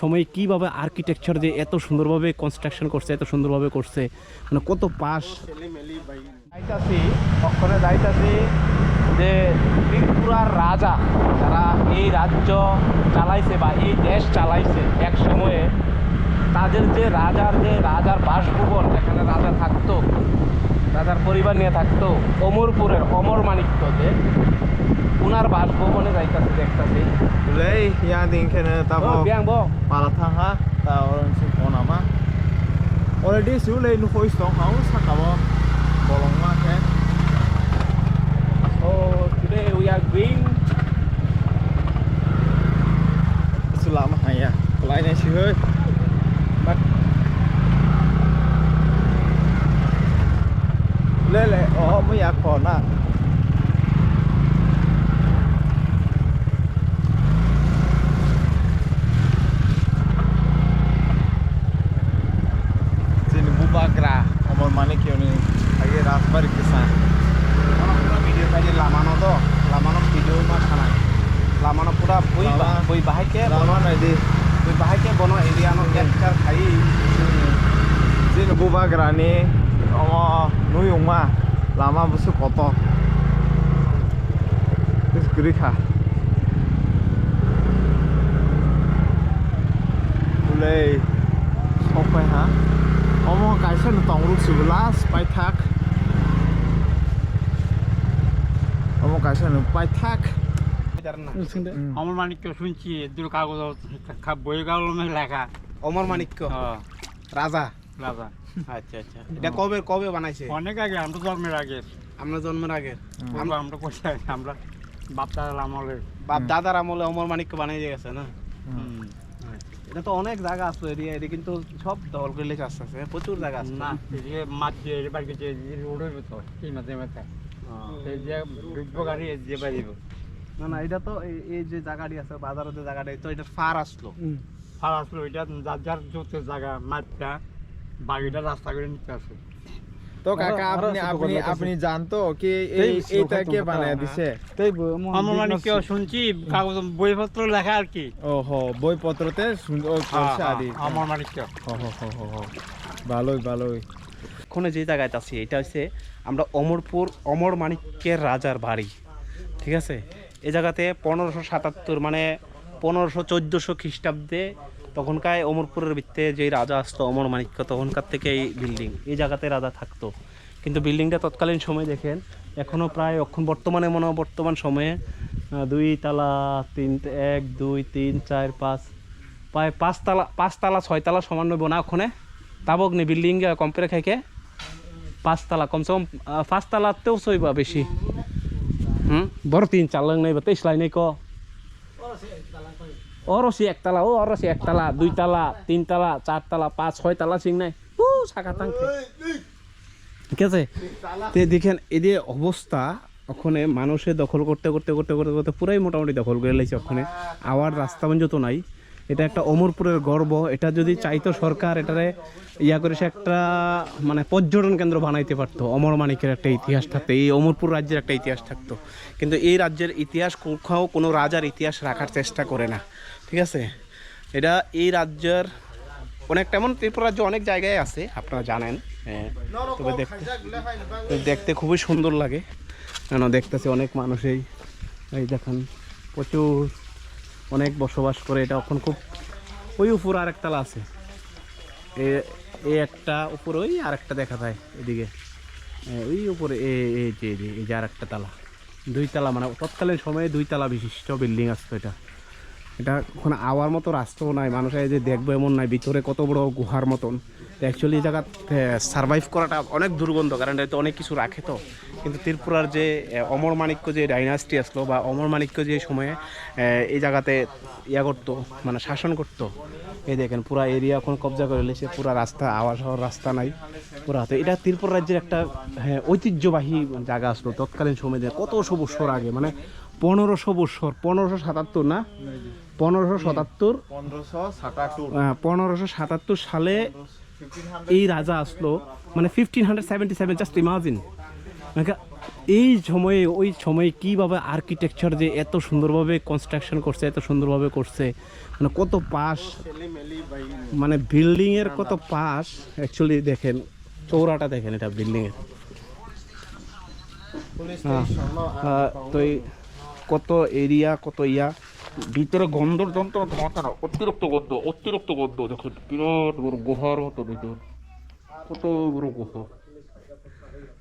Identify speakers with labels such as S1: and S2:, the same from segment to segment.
S1: সময় কীভাবে আর্কিটেকচার যে এত সুন্দরভাবে কনস্ট্রাকশন করছে, এত সুন্দরভাবে করছে? মানে কত পাশ
S2: যাইতাছি অক্ষরে যাইতাছি যে ত্রিপুরার রাজা যারা এই রাজ্য চালাইছে বা এই দেশ চালাইছে এক সময়ে, তাদের যে রাজার যে রাজার বাসভবন, যেখানে রাজা থাকতো রাজার পরিবার নিয়ে থাকতো অমরপুরের অমর মাণিক্য যে উনার বাসভবনে যাইতাছি দেখতাছি
S3: ya din kena
S2: ও
S3: tabo.
S2: বিয়াং বো
S3: ha, ta orang si kona ma. Already su lei nu hoi stong hau sakawa. Bolong ma ke.
S2: Oh today we are going
S3: ha ya. Kelai ni
S2: লামানো পুরা বই
S3: Lama-
S2: বই বাহাইকে
S3: Lama na di.
S2: বই বাহাইকে বনো এরিয়ানো একটার খাই
S3: Sini Bubagra ni. Oh, nuyung ma. Lama busuk kotor. Terus gurih kah? Mulai sampai ha. Omong kaisa nu tong ruk sebelas pai thak. Omong kaisa nu thak.
S4: অমর মানিক্য শুনছি দূর কাগজ খা- বই কলমে লেখা।
S2: অমর মাণিক্য?
S4: হ্যাঁ,
S2: রাজা?
S4: রাজা।
S2: আচ্ছা আচ্ছা। এটা কবে কবে বানাইছে?
S4: অনেক আগে আমরা জন্মের আগে।
S2: আমরা জন্মের আগে।
S4: আমরা আমরা কোথায় আছি? আমরা বাপটা আমলে।
S2: বাপ দাদার আমলে অমর মাণিক্য বানাই গেছে না? এটা তো অনেক জায়গা আছে এরিয়া এটা কিন্তু সব দখল করে লেখা আছে প্রচুর জায়গা আছে।
S4: না এদিকে মাছ দিয়ে এবার গেছে রোডের ভিতর এই মাঝে মাঝে। এই যে ডুববো গাড়ি এই যে বাড়িব
S2: না না এটা তো এই- যে জায়গাটি আছে বাজারের যে জায়গাটি তো এটা ফার আসলো।
S4: ফার আসলো ওইটা যার যার জোতের জায়গা বাড়িটা রাস্তা করে নিতে আছে
S3: তো কাকা আপনি আপনি আপনি জানতো কি এই এইটা কে বানায় দিছে?
S4: অমর মানিক্য শুনছি কাগজ বইপত্র লেখা আর কি।
S3: ওহো বইপত্রতে সুন্দর করছে আদি।
S4: অমর মানিক্য
S3: হো হো হো হো হো ভালোই ভালোই।
S2: এখনও যে জায়গায় আছি এটা হচ্ছে আমরা অমরপুর অমর মাণিক্যের রাজার বাড়ি। ঠিক আছে? এই জায়গাতে পনেরোশো সাতাত্তর মানে পনেরোশো চোদ্দোশো খ্রিস্টাব্দে তখনকার অমরপুরের ভিত্তে যে রাজা আসতো অমর মাণিক্য, তখনকার থেকে এই বিল্ডিং এই জায়গাতে রাজা থাকতো। কিন্তু বিল্ডিংটা তৎকালীন সময় দেখেন এখনও প্রায় এখন বর্তমানে মনে বর্তমান সময়ে দুই তালা, তিন, এক, দুই, তিন, চার, পাঁচ, প্রায় পাঁচতলা পাঁচতলা ছয়তলা সমান নইব না ওখানে। তাবক নি বিল্ডিং কম্পেয়ার খাইকে পাঁচতলা কমসে কম পাঁচতলাতেও চইবা বেশি। বড় তিন চার লাখ নাই বা তেইশ লাই নাই ক। অরসি একতলা ও অরসি একতলা দুইতলা তিনতলা চারতলা পাঁচ ছয়তলা সিং নাই। ও শাখা তাং ঠিক আছে? তে দেখেন এদের অবস্থা, ওখানে মানুষে দখল করতে করতে করতে করতে করতে, পুরাই মোটামুটি দখল করে লাইছে ওখানে। আওয়ার রাস্তা পর্যন্ত নাই। এটা একটা অমরপুরের গর্ব। এটা যদি চাইতো সরকার এটারে ইয়া করে সে একটা মানে পর্যটন কেন্দ্র বানাইতে পারতো। অমর মানিকের একটা ইতিহাস থাকতো এই অমরপুর রাজ্যের একটা ইতিহাস থাকতো। কিন্তু এই রাজ্যের ইতিহাস কোথাও কোনো রাজার ইতিহাস রাখার চেষ্টা করে না। ঠিক আছে? এটা এই রাজ্যের অনেক তেমন ত্রিপুরা রাজ্য অনেক জায়গায় আছে আপনারা জানেন। হ্যাঁ, তবে দেখতে দেখতে খুবই সুন্দর লাগে। কেন দেখতেছি অনেক মানুষই। এই দেখেন প্রচুর অনেক বসবাস করে, এটা এখন খুব ওই উপর আর আছে। এ- একটা উপরে ওই আর একটা দেখা যায় এদিকে। ওই উপরে এ এই যে এই যে- আর একটা তালা। দুই তালা মানে তৎকালীন সময়ে দুই তালা বিশিষ্ট বিল্ডিং আসতো এটা। এটা ওখানে আওয়ার মতো রাস্তাও নাই, মানুষ এই যে দেখব এমন নাই, ভিতরে কত বড় গুহার মতন। অ্যাকচুয়ালি এই জায়গা সার্ভাইভ করাটা অনেক দুর্গন্ধ কারণ এটা অনেক কিছু রাখে তো। কিন্তু ত্রিপুরার যে অমর মাণিক্য যে ডাইনাস্টি আসলো বা অমর মাণিক্য যে সময়ে এই জায়গাতে ইয়া করতো মানে শাসন করতো। এই দেখেন পুরা এরিয়া এখন কবজা করে লেছে পুরা রাস্তা আওয়া হওয়ার রাস্তা নাই পুরা তো এটা ত্রিপুরা রাজ্যের একটা হ্যাঁ ঐতিহ্যবাহী জায়গা আসলো তৎকালীন সময়ে যে কতশো বছর আগে মানে পনেরোশো বছর পনেরোশো সাতাত্তর না? পনেরোশো সাতাত্তর
S3: পনেরোশো সাতাত্তর।
S1: পনেরোশো সাতাত্তর সালে এই রাজা আসলো। মানে fifteen hundred seventy seven just imagine
S2: এই সময়ে ওই সময়ে কীভাবে আর্কিটেকচার যে এত সুন্দরভাবে কনস্ট্রাকশন করছে এত সুন্দরভাবে করছে মানে কত পাশ মানে বিল্ডিংয়ের কত পাশ। অ্যাকচুয়ালি দেখেন চৌরাটা দেখেন এটা বিল্ডিংয়ের হ্যাঁ, তো কত এরিয়া কত ইয়া। ভিতরে গন্ধর যন্ত্র ধোঁয়াটা না, অতিরিক্ত গন্ধ অতিরিক্ত গন্ধ, দেখুন, বিরাট বড় গুহার মতো ভিতর। কত বড় গুহ।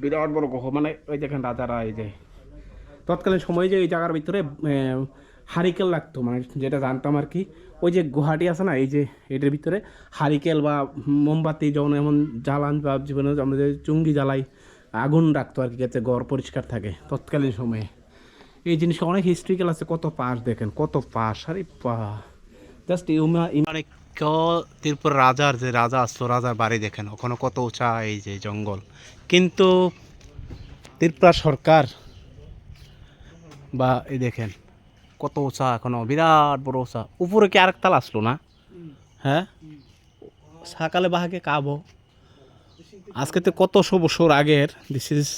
S2: বিরাট বড় গুহ মানে ওই দেখেন রাজারা, এই যে, তৎকালীন সময়ে যে এই জায়গার ভিতরে হারিকেল লাগতো মানে যেটা জানতাম আর কি। ওই যে গুহাটি আছে না, এই যে, এটার ভিতরে হারিকেল বা মোমবাতি যেমন এমন জ্বালান বা জীবনে আমরা যে চুঙ্গি জ্বালাই আগুন রাখতো আর কি, যাতে ঘর পরিষ্কার থাকে, তৎকালীন সময়ে। এই জিনিসটা অনেক হিস্ট্রিক্যাল আছে, কত পাশ দেখেন, কত পাশ, আরে পা জাস্ট মানে ক ত্রিপুর রাজার যে রাজা আসলো, রাজার বাড়ি দেখেন, ওখানে কত উঁচা এই যে জঙ্গল। কিন্তু ত্রিপুরা সরকার বা এই দেখেন, কত উঁচা, এখনও বিরাট বড় উঁচা। উপরে কি আরেক তাল আসলো না? হ্যাঁ? সকালে বাহাকে কাবো। আজকে তো কত শো বছর আগের দিস ইজ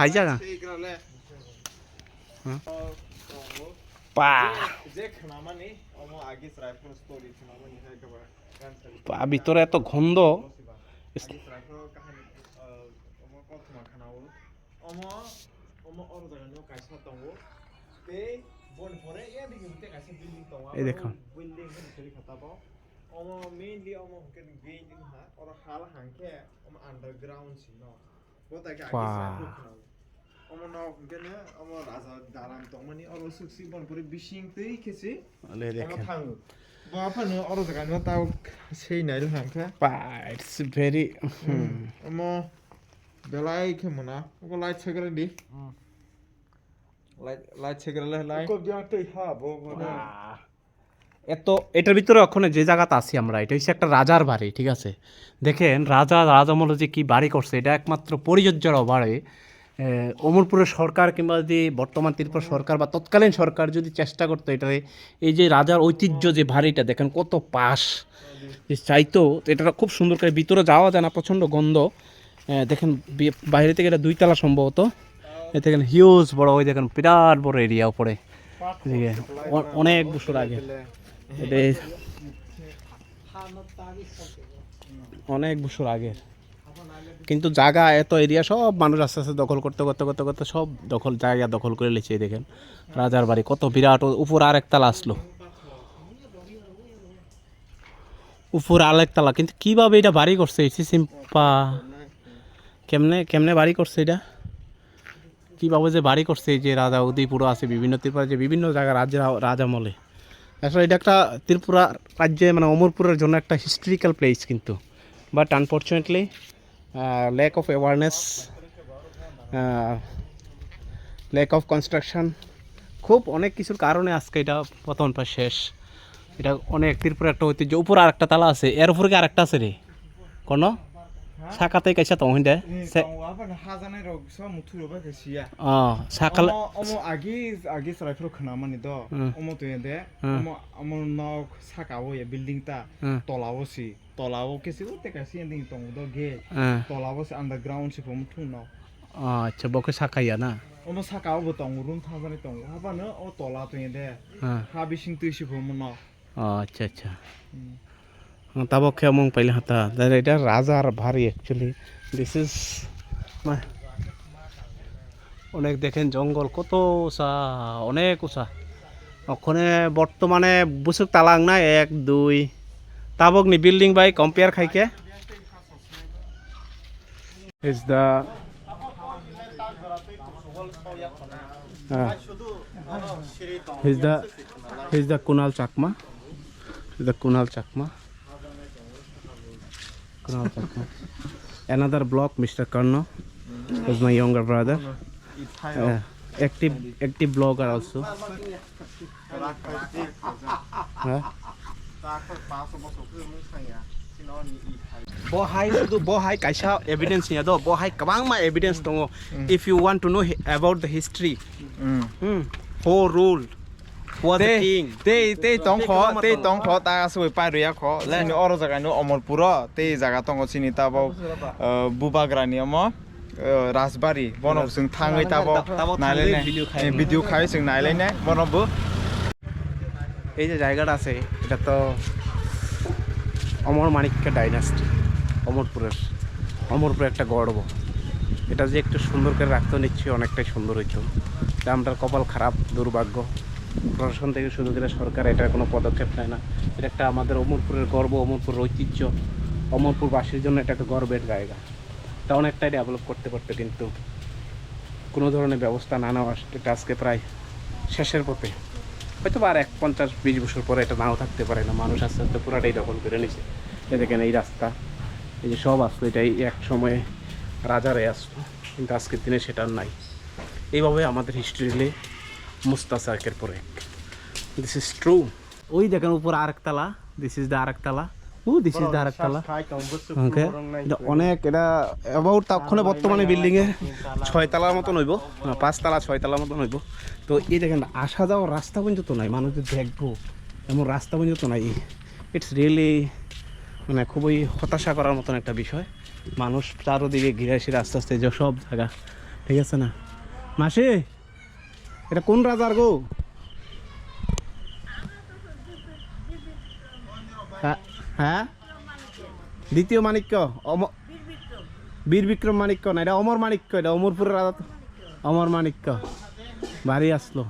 S2: ফাই জায়গা পা পা ভিতরে এত গন্ধ এই দেখুন
S3: Omo mainly omo kan gain in ha or hala hanke omo underground si no. Bota ka
S2: Wow.
S3: Omo It's very.
S2: এতো এটার ভিতরে ওখানে যে জায়গাতে আছি আমরা এটা হচ্ছে একটা রাজার বাড়ি ঠিক আছে? দেখেন রাজা রাজামলো যে কি বাড়ি করছে এটা একমাত্র পরিযোজ্যের অভাবে অমরপুরের সরকার কিংবা যদি বর্তমান ত্রিপুরা সরকার বা তৎকালীন সরকার যদি চেষ্টা করতো এটারে, এই যে রাজার ঐতিহ্য যে বাড়িটা দেখেন কত পাশ। চাইতো এটা খুব সুন্দর করে ভিতরে যাওয়া যায় না, প্রচণ্ড গন্ধ। দেখেন বাইরে থেকে এটা দুইতলা সম্ভবত। দেখেন হিউজ বড়, ওই দেখেন বিরাট বড় এরিয়া উপরে। অনেক বছর আগে। অনেক বছর আগের কিন্তু জায়গা, এত এরিয়া সব মানুষ আস্তে আস্তে দখল করতে করতে করতে করতে সব দখল, জায়গা দখল করে এই দেখেন। রাজার বাড়ি, কত বিরাট উপর আর একতলা আসলো। উপর আর একতলা কিন্তু কীভাবে এটা বাড়ি করছে? এসি সিম্পা কেমনে কেমনে বাড়ি করছে এটা? কীভাবে যে বাড়ি করছে এই যে রাজা উদয়পুর আছে, বিভিন্ন ত্রিপুরা যে বিভিন্ন জায়গা রাজা রাজামলে আসলে এটা একটা ত্রিপুরা রাজ্যে মানে অমরপুরের জন্য একটা হিস্ট্রিক্যাল প্লেস কিন্তু। But unfortunately lack of awareness lack of construction খুব অনেক কিছুর কারণে আজকে এটা প্রথমটা শেষ। এটা অনেক ত্রিপুরা একটা ঐতিহ্য। উপর আর একটা তালা আছে, এর উপরে কি আরেকটা আছে রে? কোনো? সাকাতে কাইছা তো
S3: হিন্দে সে আবার হাজানে রোগ সব মুথু রোগ
S2: কাইছিয়া
S3: আ সাকাল অম
S2: আগে
S3: আগে সরাই ফেলো খনা মানে দ অম
S2: তো
S3: দে অম অম নক সাকাও এ বিল্ডিং তা তলাও সি
S2: তলাও
S3: কেসি ও তে কাইছি এন্ডিং তো দ
S2: গে তলাও সি আন্ডারগ্রাউন্ড সি পম থুং নাও
S3: আচ্ছা বকে সাকাইয়া না অম সাকাও বো তং রুম থাজানে তং হাবানো ও
S2: তলা
S3: তো দে হা তুই সি পম
S2: নাও আচ্ছা আচ্ছা তাবক খেয়ে মং পাইলে হাতা। এটা রাজার ভারী অ্যাকচুয়ালি দিস ইজ অনেক দেখেন জঙ্গল, কত উঁচা, অনেক উঁচা। ওখানে বর্তমানে বুসুক তালাং না এক, দুই। তাবক নি বিল্ডিং বাই কম্পেয়ার খাইকে। Is the He's the he's the Kunal Chakma. He's the Kunal Chakma. Kunal Karnataka. Another block, Mr. Karno, who's my younger brother. Uh, active, active blogger also. Huh? बहाय सुधु बहाय कैसा evidence नहीं दो बहाय कबांग मा evidence दंगो if you want to know about
S3: the
S2: history who rule was king? এই যে জায়গাটা আছে এটা তো অমর মানিক্য ডাইনাস্টি অমরপুরের অমরপুর একটা গর্ব। এটা যে একটু সুন্দর করে রাখতে নিচ্ছি অনেকটাই সুন্দর হয়েছে। আমটার কপাল খারাপ দুর্ভাগ্য। প্রশাসন থেকে শুরু করে সরকার এটার কোনো পদক্ষেপ নেয় না। এটা একটা আমাদের অমরপুরের গর্ব অমরপুরের ঐতিহ্য। অমরপুরবাসীর জন্য এটা একটা গর্বের জায়গা। তা অনেকটাই ডেভেলপ করতে পারতো কিন্তু কোনো ধরনের ব্যবস্থা না নেওয়া এটা আজকে প্রায় শেষের পথে। হয়তো আর এক পঞ্চাশ, বিশ বছর পরে এটা নাও থাকতে পারে না। মানুষ আস্তে আস্তে পুরাটাই দখল করে নিছে এই দেখেন এই রাস্তা, এই যে সব আসতো, এটাই এক সময়ে রাজারে আসতো। কিন্তু আজকের দিনে সেটা নাই। এইভাবে আমাদের হিস্ট্রিলে মুস্তাসা একের পর। দিস ইজ ট্রু ওই দেখেন উপর আরেকতলা দিস ইজ দ্য আরেকতলা ও দিস ইজ দ্য আরেকতলা ওকে এটা অনেক এটা অ্যাবাউট তখনে বর্তমানে বিল্ডিং এ ছয় মতন হইব। পাঁচ তলা ছয় তলার মতন হইব। তো এই দেখেন আসা যাওয়ার রাস্তা পর্যন্ত নাই। মানুষ যে দেখব এমন রাস্তা পর্যন্ত নাই। ইটস রিয়েলি মানে খুবই হতাশা করার মতন একটা বিষয়। মানুষ চারোদিকে ঘিরে আসি আস্তে আস্তে যে সব জায়গা। ঠিক আছে না? মাসি? এটা কোন রাজার গো? হ্যাঁ হ্যাঁ? দ্বিতীয় মাণিক্য বীর বিক্রম মাণিক্য না, এটা অমর মাণিক্য, এটা অমরপুরের রাজা অমর মাণিক্য, ভারী আসলো।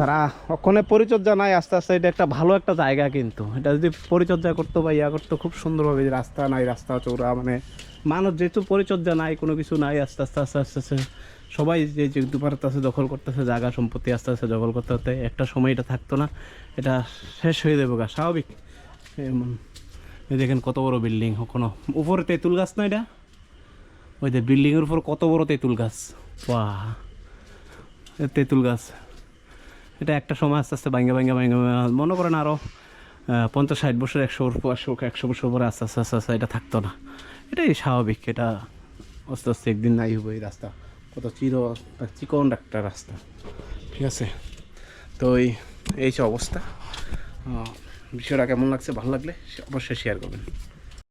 S2: তারা ওখানে পরিচর্যা নাই, আস্তে আস্তে এটা একটা ভালো একটা জায়গা কিন্তু। এটা যদি পরিচর্যা করতো বা ইয়া করতো, খুব সুন্দরভাবে রাস্তা নাই, রাস্তা চৌড়া মানে মানুষ যেহেতু পরিচর্যা নাই, কোনো কিছু নাই, আস্তে আস্তে আস্তে আস্তে আস্তে সবাই যে যেহেতু পারতেছে দখল করতেছে, জায়গা সম্পত্তি আস্তে আস্তে দখল করতে হতে একটা সময় এটা থাকতো না। এটা শেষ হয়ে যাবে গা, স্বাভাবিক। দেখেন কত বড় বিল্ডিং, কোনো উপরে তেঁতুল গাছ না এটা? ওই যে বিল্ডিংয়ের উপর কত বড় তেঁতুল গাছ? বাহ তেঁতুল গাছ। এটা একটা সময় আস্তে আস্তে ভাঙ্গে ভাঙ্গে ভাঙ্গে মনে করেন আরও পঞ্চাশ, ষাট বছর, একশো একশো একশো বছর পরে আস্তে আস্তে আস্তে আস্তে এটা থাকতো না। এটাই স্বাভাবিক, এটা আস্তে আস্তে একদিন নাই হবে এই রাস্তা। কত চির, চিকন একটা রাস্তা। ঠিক আছে? তো এই এই যে অবস্থা বিষয়টা কেমন লাগছে, ভালো লাগলে অবশ্যই শেয়ার করবেন।